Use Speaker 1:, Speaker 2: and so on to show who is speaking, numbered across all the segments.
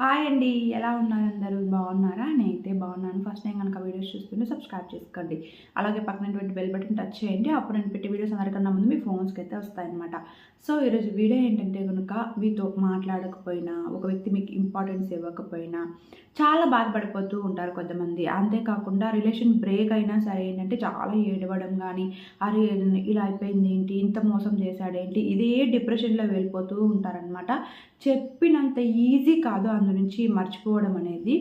Speaker 1: Hi అండి ఎలా ఉన్నారు అందరూ? బాగున్నారా? నేనైతే బాగున్నాను. ఫస్ట్ టైం కనుక వీడియోస్ చూస్తుంటే సబ్స్క్రైబ్ చేసుకోండి. అలాగే పక్కనటువంటి బెల్ బటన్ టచ్ చేయండి. అప్పుడు నేను పెట్టే వీడియోస్ అందరికన్నా ముందు మీ ఫోన్స్కి అయితే వస్తాయన్నమాట. సో ఈరోజు వీడియో ఏంటంటే కనుక మీతో మాట్లాడకపోయినా ఒక వ్యక్తి మీకు ఇంపార్టెన్స్ ఇవ్వకపోయినా చాలా బాధపడిపోతూ ఉంటారు కొంతమంది. అంతేకాకుండా రిలేషన్ బ్రేక్ అయినా సరే ఏంటంటే చాలా ఏడవడం కానీ అరే ఇలా అయిపోయింది ఏంటి? ఇంత మోసం చేశాడేంటి? ఇదే డిప్రెషన్లో వెళ్ళిపోతూ ఉంటారనమాట చెప్పినంత ఈజీ కాదు అందు నుంచి మర్చిపోవడం అనేది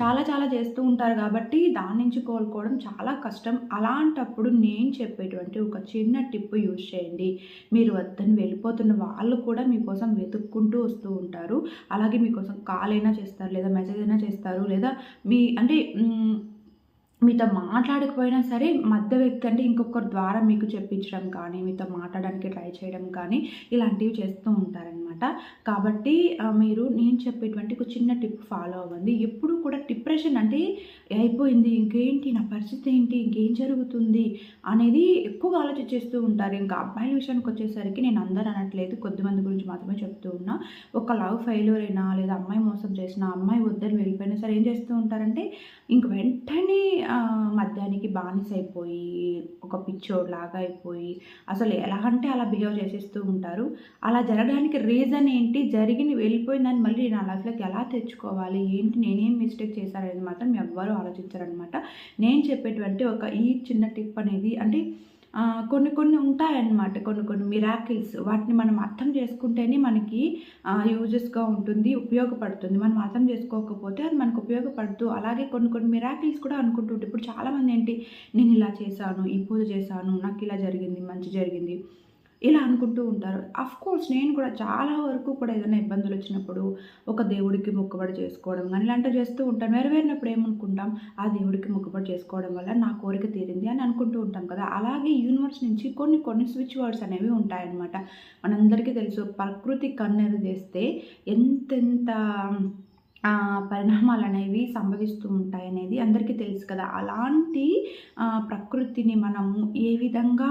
Speaker 1: చాలా చాలా చేస్తూ ఉంటారు కాబట్టి దాని నుంచి కోలుకోవడం చాలా కష్టం. అలాంటప్పుడు నేను చెప్పేటువంటి ఒక చిన్న టిప్ యూజ్ చేయండి. మీరు వద్దని వెళ్ళిపోతున్న వాళ్ళు కూడా మీకోసం వెతుక్కుంటూ వస్తూ ఉంటారు. అలాగే మీకోసం కాల్ అయినా చేస్తారు లేదా మెసేజ్ అయినా చేస్తారు లేదా మీ అంటే మీతో మాట్లాడకపోయినా సరే మధ్య వ్యక్తి అంటే ఇంకొకరి ద్వారా మీకు చెప్పించడం కానీ మీతో మాట్లాడడానికి ట్రై చేయడం కానీ ఇలాంటివి చేస్తూ ఉంటారనమాట కాబట్టి మీరు నేను చెప్పేటువంటి ఒక చిన్న టిప్ ఫాలో అవ్వండి. ఎప్పుడు కూడా డిప్రెషన్ అంటే అయిపోయింది ఇంకేంటి నా పరిస్థితి ఏంటి ఇంకేం జరుగుతుంది అనేది ఎక్కువగా ఆలోచించేస్తూ ఉంటారు. ఇంకా అబ్బాయిల విషయానికి వచ్చేసరికి నేను అందరు అనట్లేదు కొద్దిమంది గురించి మాత్రమే చెప్తూ ఉన్నా. ఒక లవ్ ఫెయిల్యూర్ అయినా లేదా అమ్మాయి మోసం చేసిన అమ్మాయి వద్దని వెళ్ళిపోయినా సరే ఏం చేస్తూ ఉంటారంటే ఇంక వెంటనే మద్యానికి బానిస అయిపోయి ఒక పిచ్చోడ్ లాగా అయిపోయి అసలు ఎలా అంటే అలా బిహేవ్ చేసేస్తూ ఉంటారు. అలా జరగడానికి రీజన్ ఏంటి జరిగిన వెళ్ళిపోయిందని మళ్ళీ నా లైఫ్లోకి ఎలా తెచ్చుకోవాలి ఏంటి నేనేం మిస్టేక్ చేశారనేది మాత్రం ఎవ్వరూ ఆలోచించారనమాట. నేను చెప్పేటువంటి ఒక ఈ చిన్న టిప్ అనేది అంటే కొన్ని కొన్ని ఉంటాయన్నమాట. కొన్ని కొన్ని మిరాకిల్స్ వాటిని మనం అర్థం చేసుకుంటేనే మనకి యూజెస్గా ఉంటుంది ఉపయోగపడుతుంది. మనం అర్థం చేసుకోకపోతే అది మనకు ఉపయోగపడుతూ అలాగే కొన్ని కొన్ని మిరాకిల్స్ కూడా అనుకుంటుంటే ఇప్పుడు చాలామంది ఏంటి నేను ఇలా చేశాను ఈ పూజ చేశాను నాకు ఇలా జరిగింది మంచి జరిగింది. ఇలా అనుకుంటూ ఉంటారు. అఫ్ కోర్స్ నేను కూడా చాలా వరకు కూడా ఏదైనా ఇబ్బందులు వచ్చినప్పుడు ఒక దేవుడికి మొక్కుబడి చేసుకోవడం కానీ ఇలాంటివి చేస్తూ ఉంటాం నెరవేరినప్పుడు ఏమనుకుంటాం? ఆ దేవుడికి మొక్కుబడి చేసుకోవడం వల్ల నా కోరిక తీరింది అని అనుకుంటూ ఉంటాం కదా. అలాగే యూనివర్స్ నుంచి కొన్ని కొన్ని స్విచ్ వర్డ్స్ అనేవి ఉంటాయన్నమాట. మనందరికీ తెలుసు ప్రకృతి కన్నెరు చేస్తే ఎంతెంత పరిణామాలు అనేవి సంభవిస్తూ ఉంటాయి అనేది అందరికీ తెలుసు కదా. అలాంటి ప్రకృతిని మనము ఏ విధంగా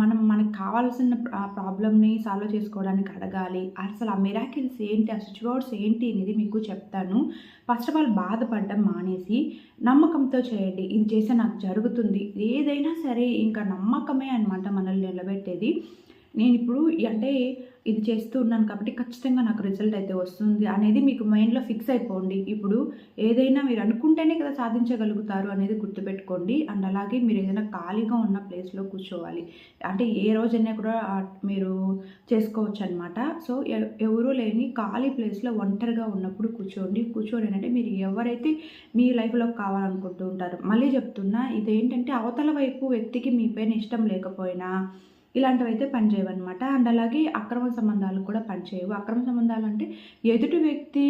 Speaker 1: మనం మనకు కావాల్సిన ప్రాబ్లమ్ని సాల్వ్ చేసుకోవడానికి అడగాలి. అసలు ఆ మిరాకిల్స్ ఏంటి? ఆ స్విచ్ ఏంటి అనేది మీకు చెప్తాను. ఫస్ట్ ఆఫ్ ఆల్ బాధపడడం మానేసి నమ్మకంతో చేయండి. ఇది చేస్తే నాకు జరుగుతుంది. ఏదైనా సరే ఇంకా నమ్మకమే అనమాట మనల్ని నిలబెట్టేది. నేను ఇప్పుడు అంటే ఇది చేస్తూ ఉన్నాను కాబట్టి ఖచ్చితంగా నాకు రిజల్ట్ అయితే వస్తుంది అనేది మీకు మైండ్లో ఫిక్స్ అయిపోండి. ఇప్పుడు ఏదైనా మీరు అనుకుంటేనే కదా సాధించగలుగుతారు అనేది గుర్తుపెట్టుకోండి. అండ్ అలాగే మీరు ఏదైనా ఖాళీగా ఉన్న ప్లేస్లో కూర్చోవాలి. అంటే ఏ రోజైనా కూడా మీరు చేసుకోవచ్చు అనమాట సో ఎవరూ లేని ఖాళీ ప్లేస్లో ఒంటరిగా ఉన్నప్పుడు కూర్చోండి. కూర్చోండి అంటే మీరు ఎవరైతే మీ లైఫ్లో కావాలనుకుంటూ ఉంటారు. మళ్ళీ చెప్తున్నా ఇదేంటంటే అవతల వైపు వ్యక్తికి మీ పైన ఇష్టం లేకపోయినా ఇలాంటివి అయితే పనిచేయవన్నమాట. అండ్ అలాగే అక్రమ సంబంధాలు కూడా పనిచేయవు. అక్రమ సంబంధాలు అంటే ఎదుటి వ్యక్తి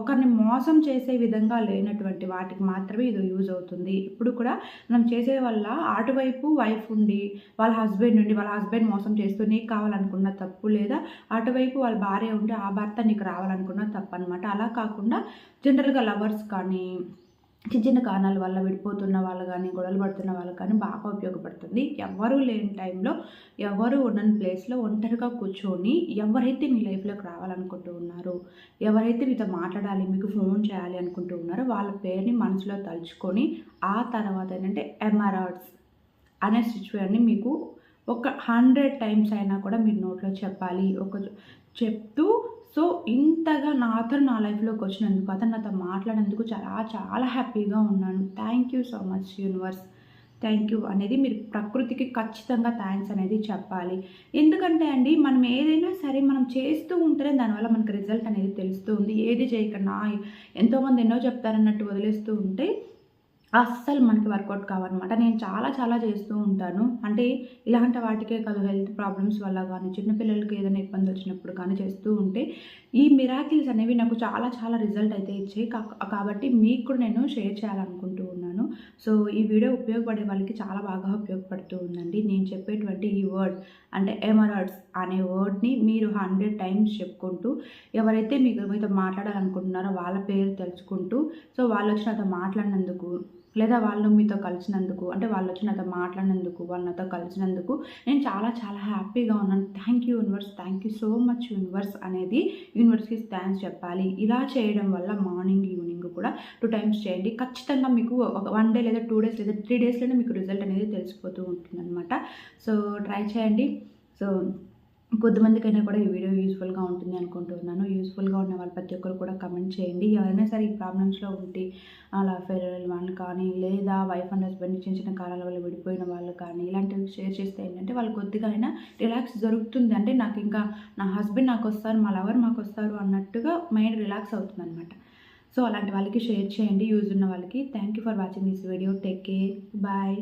Speaker 1: ఒకరిని మోసం చేసే విధంగా లేనటువంటి వాటికి మాత్రమే ఇది యూజ్ అవుతుంది. ఇప్పుడు కూడా మనం చేసే వల్ల అటువైపు వైఫ్ ఉండి వాళ్ళ హస్బెండ్ ఉండి వాళ్ళ హస్బెండ్ మోసం చేస్తూ నీకు కావాలనుకున్న తప్పు లేదా అటువైపు వాళ్ళ భార్య ఉండి ఆ భర్త నీకు రావాలనుకున్న తప్పు అనమాట అలా కాకుండా జనరల్గా లవర్స్ కానీ చిన్న చిన్న కారణాల వల్ల విడిపోతున్న వాళ్ళు కానీ గొడవలు పడుతున్న వాళ్ళు కానీ బాగా ఉపయోగపడుతుంది. ఎవరు లేని టైంలో ఎవరు ఉండని ప్లేస్లో ఒంటరిగా కూర్చొని ఎవరైతే మీ లైఫ్లోకి రావాలనుకుంటూ ఉన్నారో ఎవరైతే మీతో మాట్లాడాలి మీకు ఫోన్ చేయాలి అనుకుంటూ ఉన్నారో వాళ్ళ పేరుని మనసులో తలుచుకొని ఆ తర్వాత ఏంటంటే ఎమరాడ్స్ అనే సిచ్యువేషన్ని మీకు ఒక హండ్రెడ్ టైమ్స్ అయినా కూడా మీరు నోట్లో చెప్పాలి. ఒక చెప్తూ సో ఇంతగా నా అతను నా లైఫ్లోకి వచ్చినందుకు అతను నాతో మాట్లాడేందుకు చాలా చాలా హ్యాపీగా ఉన్నాను. Thank you so much universe thank you అనేది మీరు ప్రకృతికి ఖచ్చితంగా థ్యాంక్స్ అనేది చెప్పాలి. ఎందుకంటే అండి మనం ఏదైనా సరే మనం చేస్తూ ఉంటేనే దానివల్ల మనకు రిజల్ట్ అనేది తెలుస్తూ ఉంది ఏది చేయకుండా ఎంతోమంది ఎన్నో చెప్తారన్నట్టు వదిలేస్తూ ఉంటే అస్సలు మనకి వర్కౌట్ కావన్నమాట. నేను చాలా చాలా చేస్తూ ఉంటాను. అంటే ఇలాంటి వాటికే కాదు హెల్త్ ప్రాబ్లమ్స్ వల్ల కానీ చిన్నపిల్లలకి ఏదైనా ఇబ్బంది వచ్చినప్పుడు కానీ చేస్తూ ఉంటే ఈ మిరాకిల్స్ అనేవి నాకు చాలా చాలా రిజల్ట్ అయితే ఇచ్చాయి. కాబట్టి మీకు కూడా నేను షేర్ చేయాలనుకుంటూ ఉన్నాను. సో ఈ వీడియో ఉపయోగపడే వాళ్ళకి చాలా బాగా ఉపయోగపడుతూ ఉందండి. నేను చెప్పేటువంటి ఈ వర్డ్ అంటే ఎమరాడ్స్. అనే వర్డ్ని మీరు హండ్రెడ్ టైమ్స్ చెప్పుకుంటూ ఎవరైతే మీకు మీతో మాట్లాడాలనుకుంటున్నారో వాళ్ళ పేరు తెలుసుకుంటూ సో వాళ్ళు వచ్చి నాతో మాట్లాడినందుకు లేదా వాళ్ళు మీతో కలిసినందుకు అంటే వాళ్ళు వచ్చి నాతో మాట్లాడినందుకు వాళ్ళు నాతో కలిసినందుకు నేను చాలా చాలా హ్యాపీగా ఉన్నాను. Thank you universe thank you so much universe అనేది యూనివర్స్కి థ్యాంక్స్ చెప్పాలి. ఇలా చేయడం వల్ల మార్నింగ్ ఈవినింగ్ కూడా టూ టైమ్స్ చేయండి. ఖచ్చితంగా మీకు ఒక వన్ డే లేదా టూ డేస్ లేదా త్రీ డేస్లోనే మీకు రిజల్ట్ అనేది తెలిసిపోతూ ఉంటుందన్నమాట. సో ట్రై చేయండి. సో కొద్దిమందికైనా కూడా ఈ వీడియో యూస్ఫుల్గా ఉంటుంది అనుకుంటున్నాను. యూస్ఫుల్గా ఉన్న వాళ్ళు ప్రతి ఒక్కరు కూడా కమెంట్ చేయండి. ఎవరైనా సరే ఈ ప్రాబ్లమ్స్లో ఉంటే అలా ఫెరల్ వన్ కానీ లేదా వైఫ్ అండ్ హస్బెండ్ చిన్న చిన్న కాలాల వల్ల విడిపోయిన వాళ్ళు కానీ ఇలాంటివి షేర్ చేస్తే ఏంటంటే వాళ్ళు కొద్దిగా అయినా రిలాక్స్ జరుగుతుంది. అంటే నాకు ఇంకా నా హస్బెండ్ నాకు వస్తారు మా లవర్ మాకు వస్తారు అన్నట్టుగా మైండ్ రిలాక్స్ అవుతుంది అనమాట సో అలాంటి వాళ్ళకి షేర్ చేయండి. యూజ్ ఉన్న వాళ్ళకి. Thank you for watching this video take care bye